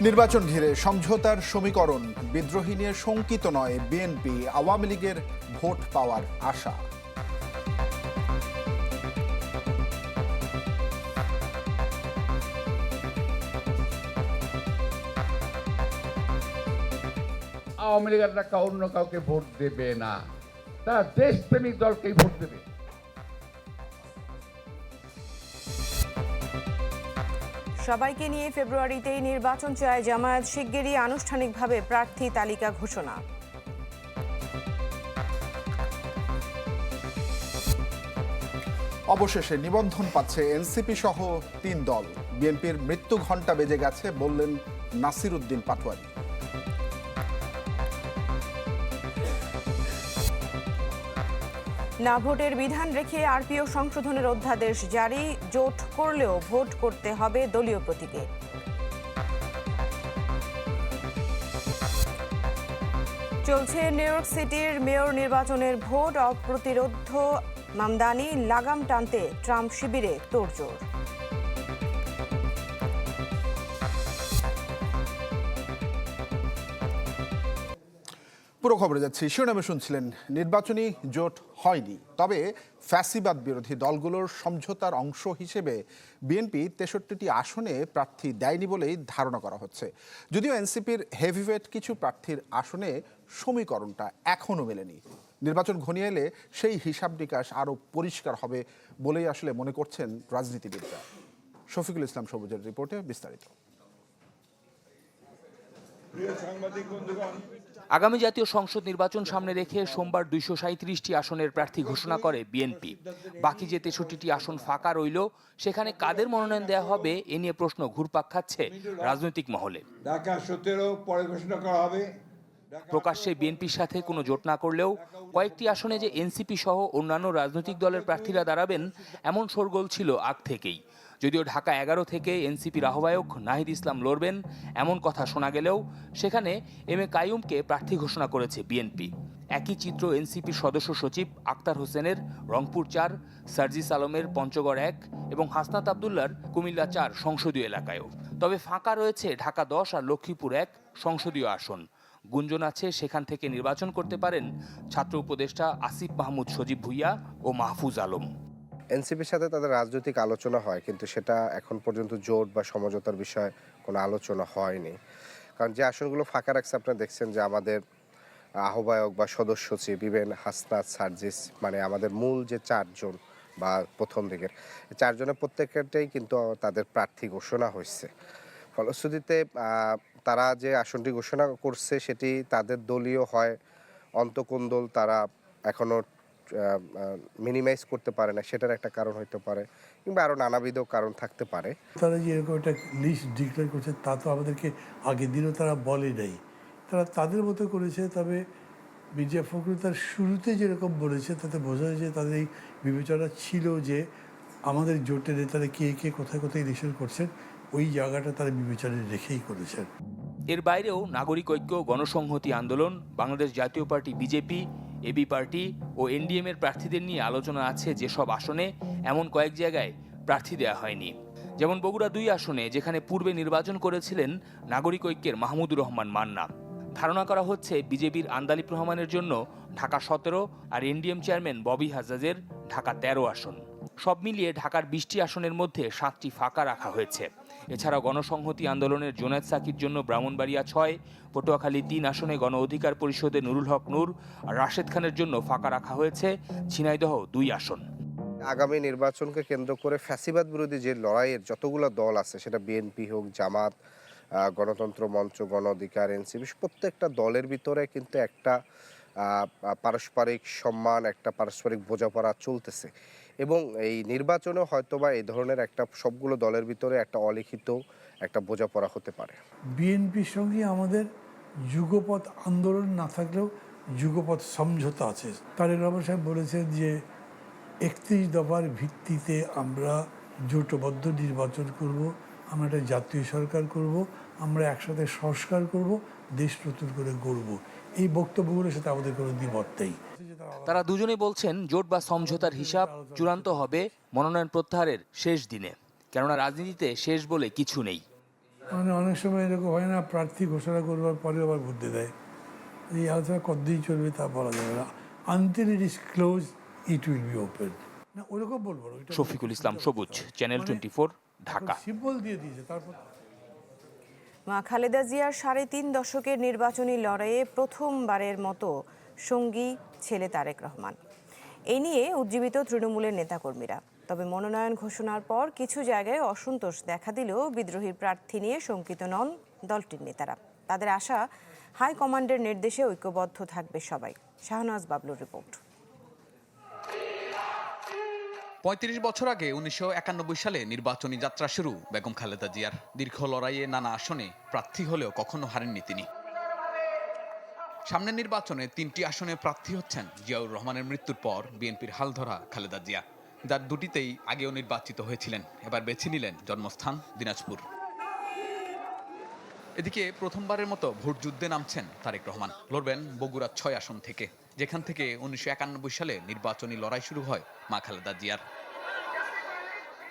নির্বাচন ঘিরে সমঝোতার সমীকরণ। বিদ্রোহী নিয়ে শঙ্কিত নয় বিএনপি। আওয়ামী লীগের ভোট পাওয়ার আশা। আওয়ামী লীগের অন্য কাউকে ভোট দেবে না। তারা দেশপ্রেমিক দলকেই ভোট দেবে। সবাইকে নিয়ে ফেব্রুয়ারিতেই নির্বাচন চায় জামায়াত শিগগিরই আনুষ্ঠানিকভাবে প্রার্থী তালিকা ঘোষণা। অবশেষে নিবন্ধন পাচ্ছে এনসিপি সহ তিন দল। বিএনপির মৃত্যু ঘণ্টা বেজে গেছে, বললেন নাসির উদ্দিন পাটোয়ারি। না ভোটের বিধান রেখে আরপিও সংশোধনের অধ্যাদেশ জারি, জোট করলেও ভোট করতে হবে দলীয় প্রতীকে। চলছে নিউ ইয়র্ক সিটির মেয়র নির্বাচনের ভোট অপ্রতিরোধ, মামদানি, লাগাম টানতে ট্রাম্প শিবিরে তোড়জোড়। পুরো খবরে যাচ্ছি। শিরোনামে শুনছিলেন, নির্বাচনী জোট হয়নি, তবে ফ্যাসিবাদ বিরোধী দলগুলোর সমঝোতার অংশ হিসেবে বিএনপি তেষট্টিটি আসনে প্রার্থী দেয়নি বলেই ধারণা করা হচ্ছে। যদিও এনসিপির হেভিওয়েট কিছু প্রার্থীর আসনে সমীকরণটা এখনও মেলেনি। নির্বাচন ঘনিয়ে এলে সেই হিসাব নিকাশ আরও পরিষ্কার হবে বলেই আসলে মনে করছেন রাজনীতিবিদরা। শফিকুল ইসলাম সবুজের রিপোর্টে বিস্তারিত। আগামী জাতীয় সংসদ নির্বাচন সামনে রেখে সোমবার দুইশো সাঁত্রিশটি আসনের প্রার্থী ঘোষণা করে বিএনপি। বাকি যে তেষট্টিটি আসন ফাঁকা রইল সেখানে কাদের মনোনয়ন দেওয়া হবে এ নিয়ে প্রশ্ন ঘুরপাক খাচ্ছে রাজনৈতিক মহলে। ঢাকা সতেরো পরে ঘোষণা করা হবে। প্রকাশ্যে বিএনপির সাথে কোনো জোট না করলেও কয়েকটি আসনে যে এনসিপি সহ অন্যান্য রাজনৈতিক দলের প্রার্থীরা দাঁড়াবেন এমন শোরগোল ছিল আগ থেকেই। যদিও ঢাকা এগারো থেকে এনসিপির আহ্বায়ক নাহিদ ইসলাম লড়বেন, এমন কথা শোনা গেলেও সেখানে এম এ কাইয়ুমকে প্রার্থী ঘোষণা করেছে বিএনপি। একই চিত্র এনসিপির সদস্য সচিব আক্তার হোসেনের রংপুর চার, সার্জিস আলমের পঞ্চগড় এক এবং হাসনাত আবদুল্লার কুমিল্লা চার সংসদীয় এলাকায়ও। তবে ফাঁকা রয়েছে ঢাকা দশ আর লক্ষ্মীপুর এক সংসদীয় আসন। গুঞ্জন আছে সেখান থেকে নির্বাচন করতে পারেন ছাত্র উপদেষ্টা আসিফ মাহমুদ সজীব ভুইয়া ও মাহফুজ আলম। এনসিপির সাথে তাদের রাজনৈতিক আলোচনা হয়, কিন্তু সেটা এখন পর্যন্ত জোট বা সমঝোতার বিষয়ে কোনো আলোচনা হয়নি। কারণ যে আসনগুলো ফাঁকা রাখছে আপনারা দেখছেন যে আমাদের আহ্বায়ক বা সদস্য সচিব ইভেন হাসনাত, সার্জিস মানে আমাদের মূল যে চারজন বা প্রথম দিকের চারজনের প্রত্যেকটাই কিন্তু তাদের প্রার্থী ঘোষণা হয়েছে। ফলশ্রুতিতে তারা যে আসনটি ঘোষণা করছে, সেটি তাদের দলীয় হয়। অন্তকোন্দল তারা এখনও মিনিমাইজ করতে পারে না সেটার একটা কারণ হতে পারে কিংবা আরও নানাবিধ কারণ থাকতে পারে। তারা যে এরকম একটা লিস্ট ডিক্লেয়ার করছে তা তো আমাদেরকে আগের দিনও তারা বলে নাই। তারা তাদের মতো করেছে তবে মির্জা ফখরুল তার শুরুতে যেরকম বলেছে তাতে বোঝা যায় যে তাদের এই বিবেচনা ছিল যে আমাদের জোটের নেতারা কে কে কোথায় কোথায় ইলেকশন করছেন ওই জায়গাটা তারা বিবেচনায় রেখেই করেছেন। এর বাইরেও নাগরিক ঐক্য Ganosamhati Andolan Bangladesh Jatiya party BJP AB party ও এনডিএম এর প্রার্থীদের নিয়ে আলোচনা আছে যেসব আসনে এমন কয়েক জায়গায় প্রার্থী দেওয়া হয়নি। যেমন বগুড়া দুই আসনে, যেখানে পূর্বে নির্বাচন করেছিলেন নাগরিক ঐক্যের মাহমুদুর রহমান মান্না। ধারণা করা হচ্ছে বিজেপির আন্দালিব রহমানের জন্য ঢাকা সতেরো আর এনডিএম চেয়ারম্যান ববি হাজাজের ঢাকা তেরো আসন। সব মিলিয়ে ঢাকার বিশটি আসনের মধ্যে সাতটি ফাঁকা রাখা হয়েছে। এছাড়া গণসংহতি আন্দোলনের জোনায়েদ সাকির জন্য ব্রাহ্মণবাড়িয়া ছয়, পটুয়াখালী তিন আসনে গণ অধিকার পরিষদের নুরুল হক নূর আর রাশেদ খানের জন্য ফাঁকা রাখা হয়েছে ঝিনাইদহ দুই আসন। আগামী নির্বাচনকে কেন্দ্র করে ফ্যাসিবাদ বিরোধী যে লড়াইয়ের যতগুলো দল আছে, সেটা বিএনপি হোক, জামাত গণতন্ত্র মঞ্চ, গণ অধিকার, এনসিপি, প্রত্যেকটা দলের ভিতরে কিন্তু একটা পারস্পরিক সম্মান, একটা পারস্পরিক বোঝাপড়া চলতেছে। এবং এই নির্বাচনে হয়তোবা এই ধরনের একটা সবগুলো দলের ভিতরে একটা অলিখিত একটা বোঝাপড়া হতে পারে। বিএনপির সঙ্গে আমাদের যুগপথ আন্দোলন না থাকলেও যুগপথ সমঝোতা আছে। তারেক রহমান সাহেব বলেছেন যে, একত্রিশ দফার ভিত্তিতে আমরা জোটবদ্ধ নির্বাচন করব, আমরা একটা জাতীয় সরকার করব, আমরা একসাথে সংস্কার করব, দেশ নতুন করে গড়ব। এই বক্তব্যগুলোর সাথে আমাদের কোনো দ্বিমত নেই। তারা দুজনেই বলছেন জোট বা সমঝোতার হিসাব চূড়ান্ত হবে মনোনয়ন প্রত্যাহারের শেষ দিনে। কেননা রাজনীতিতে শেষ বলে কিছু নেই। মানে অনেক সময় এরকম হয় না প্রার্থী ঘোষণা করবার পরে আবার ভোট দিয়ে দেয়। এই আলোচনা কতদিন চলবে তা বলা যাবে না। Until it is close it will be open না ওরকম বলব Shafiqul Islam Sabuj channel twenty four Dhaka. Symbol দিয়ে দিয়েছে তারপর মা খালেদা জিয়ার সাড়ে তিন দশকের নির্বাচনী লড়াইয়ে প্রথমবারের মতো সঙ্গী ছেলে তারেক রহমান। এই নিয়ে উজ্জীবিত তৃণমূলের নেতাকর্মীরা। তবে মনোনয়ন ঘোষণার পর কিছু জায়গায় অসন্তোষ দেখা দিলেও বিদ্রোহী প্রার্থী নিয়ে শঙ্কিত নন দলটির নেতারা। তাদের আশা হাইকমান্ডের নির্দেশে ঐক্যবদ্ধ থাকবে সবাই। শাহনাজ বাবলুর রিপোর্ট। পঁয়ত্রিশ বছর আগে উনিশশো একানব্বই সালে নির্বাচনী যাত্রা শুরু, বেগম খালেদা জিয়ার। দীর্ঘ লড়াইয়ে নানা আসনে প্রার্থী হলেও কখনো হারেননি তিনি। সামনের নির্বাচনে তিনটি আসনে প্রার্থী হচ্ছেন জিয়াউর রহমানের মৃত্যুর পর বিএনপির হাল ধরা খালেদা জিয়া। যার দুটিতেই আগেও নির্বাচিত হয়েছিলেন, এবার বেছে নিলেন জন্মস্থান দিনাজপুর। এদিকে প্রথমবারের মতো ভোট যুদ্ধে নামছেন তারেক রহমান। লড়বেন বগুড়ার ছয় আসন থেকে। যেখান থেকে উনিশশো একানব্বই সালে নির্বাচনী লড়াই শুরু হয় মা খালেদা জিয়ার।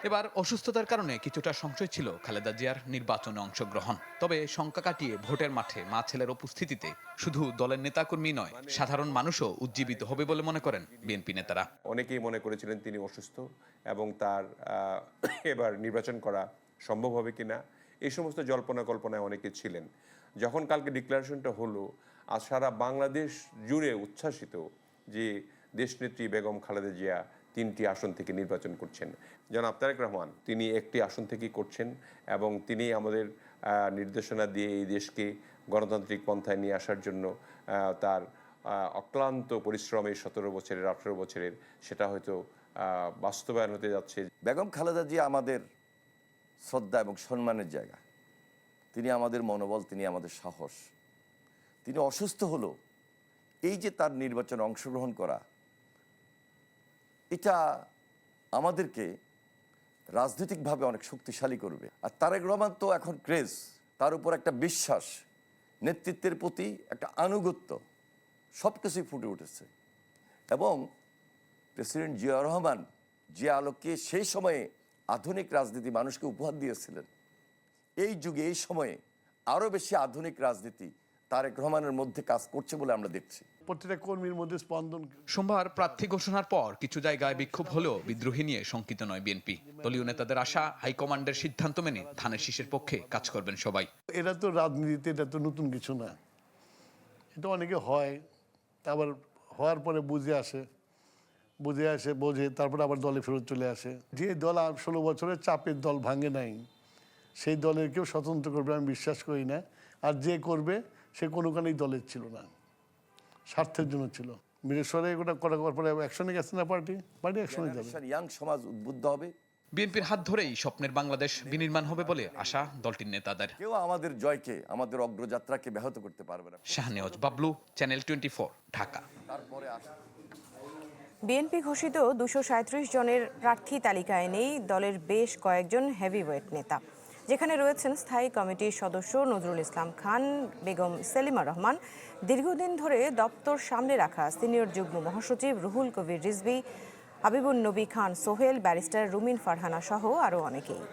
এবার অসুস্থতার কারণে কিছুটা সংশয় ছিল খালেদা জিয়ার নির্বাচনে অংশগ্রহণ। তবে শঙ্কা কাটিয়ে ভোটের মাঠে মা ছেলের উপস্থিতিতে শুধু দলের নেতাকর্মী নয়, সাধারণ মানুষও উজ্জীবিত হবে বলে মনে করেন বিএনপি নেতারা। অনেকেই মনে করেছিলেন তিনি অসুস্থ এবং তার এবার নির্বাচন করা সম্ভব হবে কিনা, এই সমস্ত জল্পনা কল্পনায় অনেকে ছিলেন। যখন কালকে ডিক্লারেশনটা হলো আর সারা বাংলাদেশ জুড়ে উচ্ছ্বাসিত যে দেশনেত্রী বেগম খালেদা জিয়া তিনটি আসন থেকে নির্বাচন করছেন। জনাব তারেক রহমান, তিনি একটি আসন থেকেই করছেন এবং তিনি আমাদের নির্দেশনা দিয়ে এই দেশকে গণতান্ত্রিক পন্থায় নিয়ে আসার জন্য তার অক্লান্ত পরিশ্রমে সতেরো বছরের, আঠেরো বছরের সেটা হয়তো বাস্তবায়ন হতে যাচ্ছে। বেগম খালেদা জিয়া আমাদের শ্রদ্ধা এবং সম্মানের জায়গা। তিনি আমাদের মনোবল, তিনি আমাদের সাহস। তিনি অসুস্থ হলো। এই যে তার নির্বাচনে অংশগ্রহণ করা, এটা আমাদেরকে রাজনৈতিকভাবে অনেক শক্তিশালী করবে। আর তারেক রহমান তো এখন ক্রেজ তার উপর একটা বিশ্বাস, নেতৃত্বের প্রতি একটা আনুগত্য সব কিছুই ফুটে উঠেছে। এবং প্রেসিডেন্ট জিয়া রহমান যে আলোকে সেই সময়ে আধুনিক রাজনীতি মানুষকে উপহার দিয়েছিলেন, এই যুগে, এই সময়ে আরও বেশি আধুনিক রাজনীতি তারেক রহমানের মধ্যে কাজ করছে বলে আমরা দেখছি। প্রত্যেকটা কর্মীর মধ্যে স্পন্দন। সোমবার প্রার্থী ঘোষণার পর কিছু জায়গায় বিক্ষোভ হলেও বিদ্রোহী নিয়ে শঙ্কিত নয় বিএনপি। দলীয় নেতাদের আশা হাইকমান্ডের সিদ্ধান্ত মেনে ধানের শীষের পক্ষে কাজ করবেন সবাই। এটা তো রাজনীতিতে এটা তো নতুন কিছু না। এটা অনেকে হয় আবার হওয়ার পরে বুঝে আসে। বুঝে আসে বোঝে তারপরে আবার দলে ফেরত চলে আসে। যে দল আর ষোলো বছরের চাপের দল ভাঙে নাই সেই দলের কেউ স্বতন্ত্র করবে আমি বিশ্বাস করি না। আর যে করবে সে কোনোখানেই দলের ছিল না। স্বার্থের জন্য ছিল। বীরেশ্বরে এগুলো করা করার পরে অ্যাকশনে গেছে না পার্টি? পার্টি অ্যাকশনে যাবে। ইয়াং সমাজ উদ্বুদ্ধ হবে। বিএনপির হাত ধরেই স্বপ্নের বাংলাদেশ বিনির্মাণ হবে বলে আশা দলটির নেতাদের। কেউ আমাদের জয়কে আমাদের অগ্রযাত্রাকে ব্যাহত করতে পারবে না। Shahnewaz Bablu channel twenty Dhaka. তারপরে আসে বিএনপি ঘোষিত দুশো সাঁত্রিশ জনের প্রার্থী তালিকায় নেই দলের বেশ কয়েকজন হেভিওয়েট নেতা। যেখানে রয়েছেন স্থায়ী কমিটির সদস্য নজরুল ইসলাম খান, বেগম সেলিমা রহমান। দীর্ঘদিন ধরে দপ্তর সামনে রাখা সিনিয়র যুগ্ম মহাসচিব রুহুল কবির রিজভি, হাবিবুন নবী খান সোহেল, ব্যারিস্টার রুমিন ফারহানা সহ আরও অনেকেই।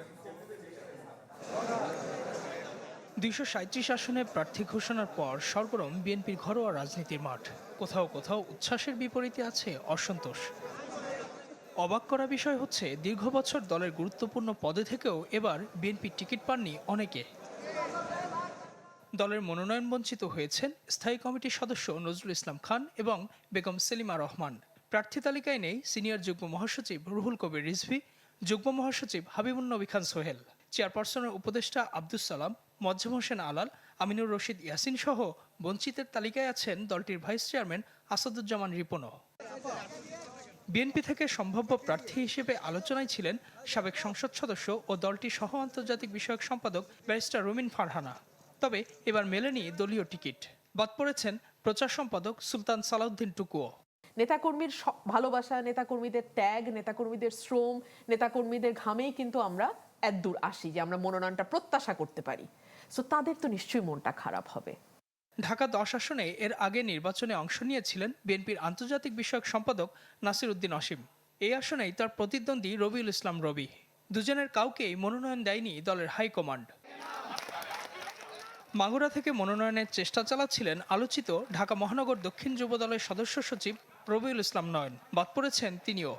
দুইশো সাঁত্রিশ আসনে প্রার্থী ঘোষণার পর সরগরম বিএনপির ঘরোয়া রাজনীতির মাঠ। কোথাও কোথাও উচ্ছ্বাসের বিপরীতে আছে অসন্তোষ। অবাক করা বিষয় হচ্ছে, দীর্ঘ বছর দলের গুরুত্বপূর্ণ পদে থেকেও এবার বিএনপি টিকিট পাননি অনেকে। দলের মনোনয়ন বঞ্চিত হয়েছেন স্থায়ী কমিটির সদস্য নজরুল ইসলাম খান এবং বেগম সেলিমা রহমান। প্রার্থী তালিকায় নেই সিনিয়র যুগ্ম মহাসচিব রুহুল কবির রিজভি, যুগ্ম মহাসচিব হাবিবুন নবী খান সোহেল। চেয়ারপারসনের উপদেষ্টা আব্দুস সালাম, মজ্জম হোসেন আলাল, আমিনুর রশিদ ইয়াসিন সহ বঞ্চিতের তালিকায় আছেন দলটির ভাইস চেয়ারম্যান আসাদুজ্জামান রিপনও। বিএনপি থেকে সম্ভাব্য প্রার্থী হিসেবে আলোচনায় ছিলেন সাবেক সংসদ সদস্য ও দলটির সহ আন্তর্জাতিক বিষয়ক সম্পাদক ব্যারিস্টার রুমিন ফারহানা। তবে এবার মেলেনি দলীয় টিকিট। বাদ পড়েছেন প্রচার সম্পাদক সুলতান সালাউদ্দিন টুকুও। নেতাকর্মীর ভালোবাসা, নেতাকর্মীদের ত্যাগ, নেতাকর্মীদের শ্রম, নেতাকর্মীদের ঘামেই কিন্তু আমরা এতদূর আসি যে আমরা মনোনয়নটা প্রত্যাশা করতে পারি। সো তাদের তো নিশ্চয়ই মনটা খারাপ হবে। ঢাকা দশ আসনে এর আগে নির্বাচনে অংশ নিয়েছিলেন বিএনপির আন্তর্জাতিক বিষয়ক সম্পাদক নাসির উদ্দিন অসীম। এই আসনেই তার প্রতিদ্বন্দ্বী রবিউল ইসলাম রবি। দুজনের কাউকেই মনোনয়ন দেয়নি দলের হাইকমান্ড মাগুরা থেকে মনোনয়নের চেষ্টা চালাচ্ছিলেন আলোচিত ঢাকা মহানগর দক্ষিণ যুব দলের সদস্য সচিব রবিউল ইসলাম নয়ন। বাদ পড়েছেন তিনিও।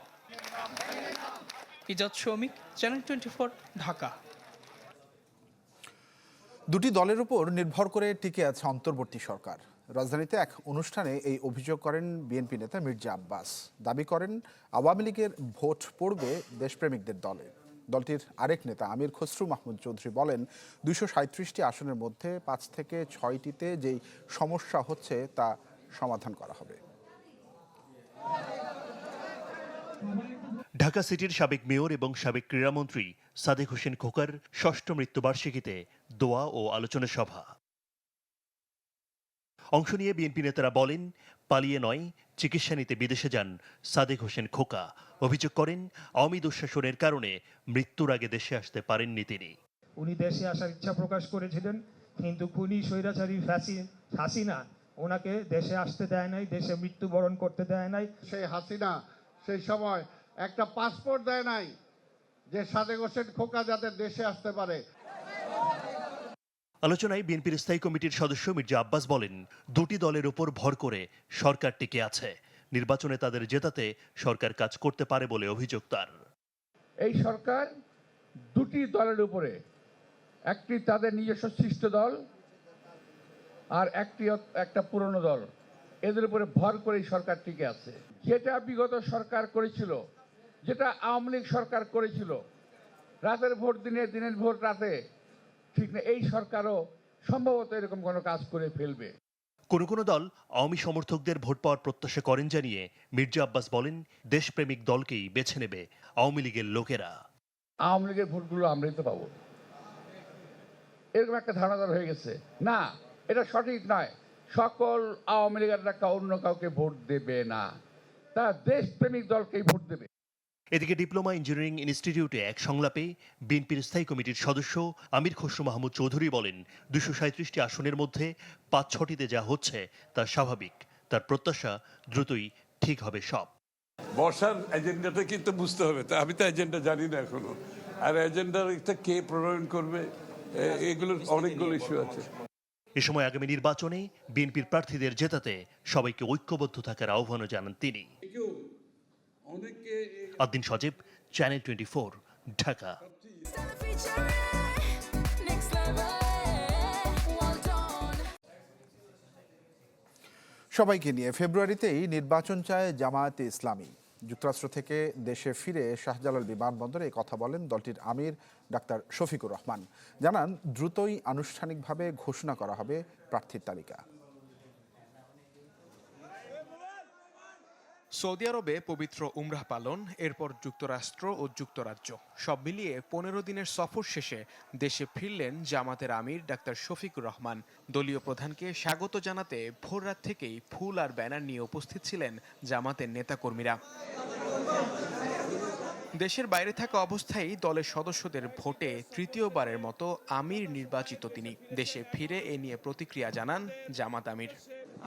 Ijad Shoumik channel twenty Dhaka. দুটি দলের উপর নির্ভর করে টিকে আছে অন্তর্বর্তী সরকার। রাজধানীতে এক অনুষ্ঠানে এই অভিযোগ করেন বিএনপি নেতা মির্জা আব্বাস। দাবি করেন, আওয়ামী লীগের ভোট পড়বে দেশপ্রেমিকদের দলে। দলটির আরেক নেতা আমির খসরু মাহমুদ চৌধুরী বলেন, দুইশো সাঁত্রিশটি আসনের মধ্যে পাঁচ থেকে ছয়টিতে যেই সমস্যা হচ্ছে তা সমাধান করা হবে। ঢাকা সিটির সাবেক মেয়র এবং সাবেক ক্রীড়ামন্ত্রী সাদেক হোসেন খোকার ষষ্ঠ মৃত্যুবার্ষিকীতে দোয়া ও আলোচনা সভা। অংশ নিয়ে বিএনপি নেতারা বলেন পালিয়ে নয় চিকিৎসা নিতে বিদেশে যান সাদেক হোসেন খোকা। অভিযোগ করেন আওয়ামী দুঃশাসনের কারণে মৃত্যুর আগে দেশে আসতে পারেননি তিনি। উনি দেশে আসার ইচ্ছা প্রকাশ করেছিলেন কিন্তু খুনি স্বৈরাচারী ফ্যাসি হাসিনা ওনাকে দেশে আসতে দেয় নাই দেশে মৃত্যুবরণ করতে দেয় নাই। সেই হাসিনা সেই সময় একটা পাসপোর্ট দেয় নাই যে সাদেক হোসেন খোকা যাতে দেশে আসতে পারে। আলোচনায় বিএনপির স্থায়ী কমিটির সদস্য মির্জা আব্বাস বলেন দুটি দলের উপর ভর করে সরকার টিকে আছে। নির্বাচনে তাদের জেতাতে সরকার কাজ করতে পারে বলে অভিযোগ তার। এই সরকার দুটি দলের উপরে একটি তাদের নিজস্ব সৃষ্ট দল আর একটি একটা পুরনো দল। এদের উপরে ভর করে সরকার টিকে আছে। যেটা বিগত সরকার করেছিল যেটা আওয়ামী লীগ সরকার করেছিল। রাতের ভোট দিনে দিনের ভোট রাতে ঠিক না এই সরকারও সম্ভবত এরকম কোনো কাজ করে ফেলবে। কোনো কোনো দল আওয়ামী সমর্থকদের ভোট পাওয়ার প্রত্যাশা করেন জানিয়ে মির্জা আব্বাস বলেন দেশপ্রেমিক দলকেই বেছে নেবে আওয়ামী লীগের লোকেরা। আওয়ামী লীগের ভোটগুলো আমরাই তো পাবো। এরকম একটা ধারণা তার হয়ে গেছে। না এটা সঠিক নয়। সকল আওয়ামী লীগেররা অন্য কাউকে ভোট দেবে না। তারা দেশপ্রেমিক দলকেই ভোট দেবে। এদিকে ডিপ্লোমা ইঞ্জিনিয়ারিং ইনস্টিটিউটে এক সংলাপে বিএনপির স্থায়ী কমিটির সদস্য আমির খসরু মাহমুদ চৌধুরী বলেন দুশো সাঁত্রিশটি আসনের মধ্যে পাঁচ ছটিতে যা হচ্ছে তা স্বাভাবিক। তার প্রত্যাশা দ্রুতই ঠিক হবে সব। বর্ষার এজেন্ডাটা কিন্তু বুঝতে হবে। তা আমি তো এজেন্ডা জানি না এখনও। আর এজেন্ডাটা কে প্রণয়ন করবে এগুলোর অনেকগুলো ইস্যু আছে। এ সময় আগামী নির্বাচনে বিএনপির প্রার্থীদের জেতাতে সবাইকে ঐক্যবদ্ধ থাকার আহ্বানও জানান তিনি। Addin Sajib channel twenty four Dhaka. সবাইকে নিয়ে ফেব্রুয়ারিতেই নির্বাচন চায় জামায়াতে ইসলামী। যুক্তরাষ্ট্র থেকে দেশে ফিরে শাহজালাল বিমানবন্দরে কথা বলেন দলটির আমির ডাক্তার শফিকুর রহমান। জানান, দ্রুতই আনুষ্ঠানিকভাবে ঘোষণা করা হবে প্রার্থীর তালিকা। সৌদি আরবে পবিত্র উমরাহ পালন, এরপর যুক্তরাষ্ট্র ও যুক্তরাজ্য। সব মিলিয়ে পনেরো দিনের সফর শেষে দেশে ফিরলেন জামাতের আমির ডাক্তার শফিকুর রহমান। দলীয় প্রধানকে স্বাগত জানাতে ভোররাত থেকেই ফুল আর ব্যানার নিয়ে উপস্থিত ছিলেন জামাতের নেতাকর্মীরা। দেশের বাইরে থাকা অবস্থায় দলের সদস্যদের ভোটে তৃতীয়বারের মতো আমির নির্বাচিত তিনি। দেশে ফিরে এ নিয়ে প্রতিক্রিয়া জানান জামাত আমির।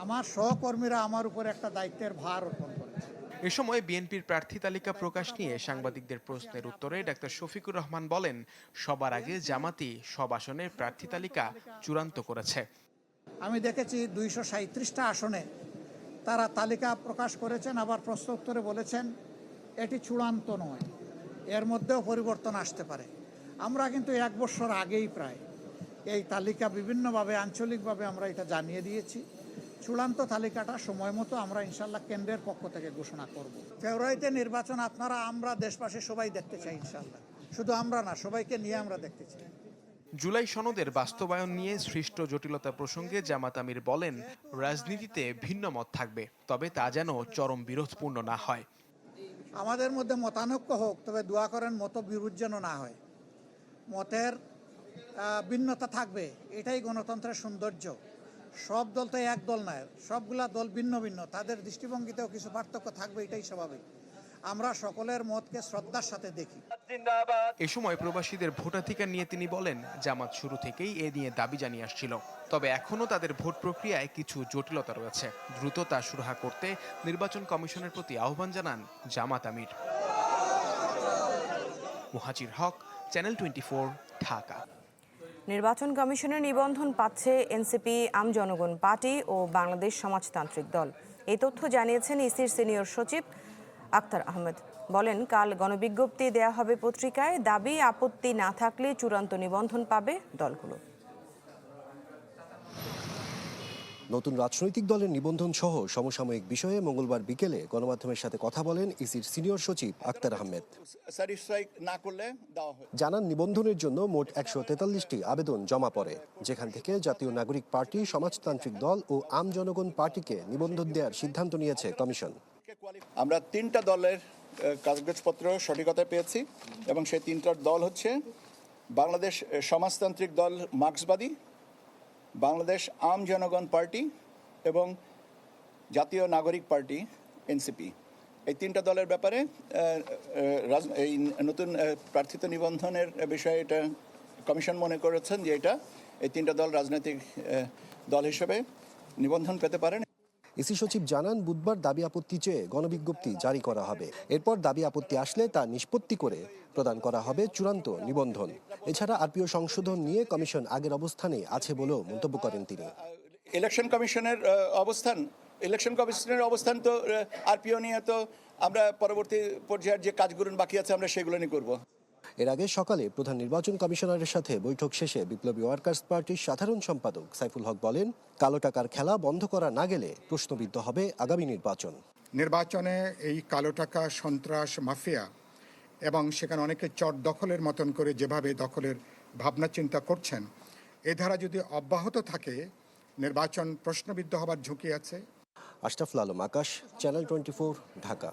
আমার সহকর্মীরা আমার উপর একটা দায়িত্বের ভার অর্পণ এ সময় বিএনপির প্রার্থী তালিকা প্রকাশ নিয়ে সাংবাদিকদের প্রশ্নের উত্তরে ডাক্তার শফিকুর রহমান বলেন, সবার আগে জামাতি সব আসনের প্রার্থী তালিকা চূড়ান্ত করেছে। আমি দেখেছি দুইশো সাঁত্রিশটা আসনে তারা তালিকা প্রকাশ করেছেন, আবার প্রশ্ন উত্তরে বলেছেন, এটি চূড়ান্ত নয়, এর মধ্যেও পরিবর্তন আসতে পারে। আমরা কিন্তু এক বছর আগেই প্রায় এই তালিকা বিভিন্নভাবে, আঞ্চলিকভাবে আমরা এটা জানিয়ে দিয়েছি। চূড়ান্ত তালিকাটা সময় মতো আমরা ইনশাল্লাহ কেন্দ্রের পক্ষ থেকে ঘোষণা করব। ফেব্রুয়ারিতে নির্বাচন আপনারা আমরা দেশবাসী সবাই দেখতে চাই ইনশাল্লাহ। শুধু আমরা না সবাইকে নিয়ে আমরা দেখতে চাই। জুলাই সনদের বাস্তবায়ন নিয়ে সৃষ্ট জটিলতা প্রসঙ্গে জামাত আমির বলেন রাজনীতিতে ভিন্ন মত থাকবে তবে তা যেন চরম বিরোধপূর্ণ না হয়। আমাদের মধ্যে মতানৈক্য হোক তবে দোয়া করেন মত বিরোধ যেন না হয়। মতের ভিন্নতা থাকবে এটাই গণতন্ত্রের সৌন্দর্য। সব দল তো এক দল নয় সবগুলা দল ভিন্ন ভিন্ন তাদের দৃষ্টিভঙ্গিতেও কিছু পার্থক্য থাকবে এটাই স্বাভাবিক। আমরা সকলের মতকে শ্রদ্ধার সাথে দেখি। এ সময় প্রবাসীদের ভোটাধিকার নিয়ে তিনি বলেন জামাত শুরু থেকেই এ নিয়ে দাবি জানিয়ে আসছিল। তবে এখনও তাদের ভোট প্রক্রিয়ায় কিছু জটিলতা রয়েছে। দ্রুত তা সুরাহা করতে নির্বাচন কমিশনের প্রতি আহ্বান জানান জামাত আমির। Muhajir Haque channel twenty Dhaka. নির্বাচন কমিশনের নিবন্ধন পাচ্ছে এনসিপি, আম জনগণ পার্টি ও বাংলাদেশ সমাজতান্ত্রিক দল। এই তথ্য জানিয়েছেন ইসির সিনিয়র সচিব আক্তার আহমেদ। বলেন, কাল গণবিজ্ঞপ্তি দেয়া হবে পত্রিকায়, দাবি আপত্তি না থাকলে চূড়ান্ত নিবন্ধন পাবে দলগুলো। নতুন রাজনৈতিক দলের নিবন্ধন সহ সমসাময়িক বিষয়ে মঙ্গলবার বিকেলে গণমাধ্যমের সাথে কথা বলেন ইসির সিনিয়র সচিব আক্তার আহমেদ। জানান নিবন্ধনের জন্য মোট একশো তেতাল্লিশটি আবেদন জমা পড়ে যেখান থেকে জাতীয় নাগরিক পার্টি সমাজতান্ত্রিক দল ও আম জনগণ পার্টিকে নিবন্ধন দেওয়ার সিদ্ধান্ত নিয়েছে কমিশন। আমরা তিনটা দলের কাগজপত্র সঠিকতা পেয়েছি এবং সেই তিনটার দল হচ্ছে বাংলাদেশ সমাজতান্ত্রিক দল মার্ক্সবাদী বাংলাদেশ আম জনগণ পার্টি এবং জাতীয় নাগরিক পার্টি, এনসিপি। এই তিনটা দলের ব্যাপারে এই নতুন প্রার্থিত নিবন্ধনের বিষয়ে এটা কমিশন মনে করেছেন যে এটা, এই তিনটা দল রাজনৈতিক দল হিসেবে নিবন্ধন পেতে পারেন। ইসি সচিব জানান, বুধবার দাবি আপত্তি চেয়ে গণবিজ্ঞপ্তি জারি করা হবে। এরপর দাবি আপত্তি আসলে তা নিষ্পত্তি করে প্রদান করা হবে চূড়ান্ত নিবন্ধন। এছাড়া আরপিও সংশোধন নিয়ে কমিশন আগের অবস্থানে আছে বলেও মন্তব্য করেন তিনি। ইলেকশন কমিশনের অবস্থান, ইলেকশন কমিশনের অবস্থান তো আরপিও নিয়ে তো আমরা পরবর্তী পর্যায়ের যে কাজগুলো বাকি আছে আমরা সেগুলো নিয়ে করব। এর আগে সকালে প্রধান নির্বাচন কমিশনারের সাথে বৈঠক শেষে বিপ্লবী ওয়ার্কার্স পার্টির সাধারণ সম্পাদক সাইফুল হক বলেন কালো টাকার খেলা বন্ধ করা না গেলে প্রশ্নবিদ্ধ হবে আগামী নির্বাচন। নির্বাচনে এই কালো টাকা সন্ত্রাস মাফিয়া এবং সেখানে অনেকে চট দখলের মতন করে যেভাবে দখলের ভাবনা চিন্তা করছেন এ ধারা যদি অব্যাহত থাকে নির্বাচন প্রশ্নবিদ্ধ হবার ঝুঁকি আছে। Ashraful Alam Akash channel twenty Dhaka.